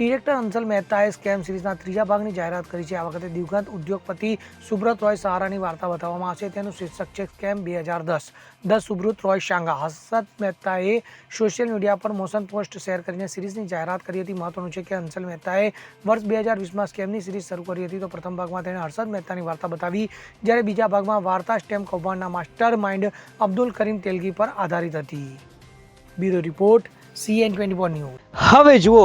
Director અંશલ મહેતાએ scam સિરીઝના ત્રીજા ભાગની જાહેરાત કરી છે. આ વખતે દિવગંત ઉદ્યોગપતિ સુબ્રત રોય સહારાની વાર્તા બતાવવામાં આવશે. તેનું શીર્ષક છે સ્કેમ બે હજાર દસ. દસ સુબ્રત રોય શાંગા. હર્ષદ મહેતાએ સોશિયલ મીડિયા પર મોશન પોસ્ટ શેર કરીને સિરીઝની જાહેરાત કરી હતી. મહત્વનું છે કે અંશલ મહેતાએ વર્ષ બે હજાર વીસમાં સ્કેમની સિરીઝ શરૂ કરી હતી. તો પ્રથમ ભાગમાં તેણે હર્ષદ મહેતાની વાર્તા બતાવી, જ્યારે બીજા ભાગમાં વાર્તા સ્ટેમ કૌભાંડના માસ્ટર માઇન્ડ અબ્દુલ કરીમ તેલગી પર આધારિત હતી. Bureau report, CN twenty news. હવે જુઓ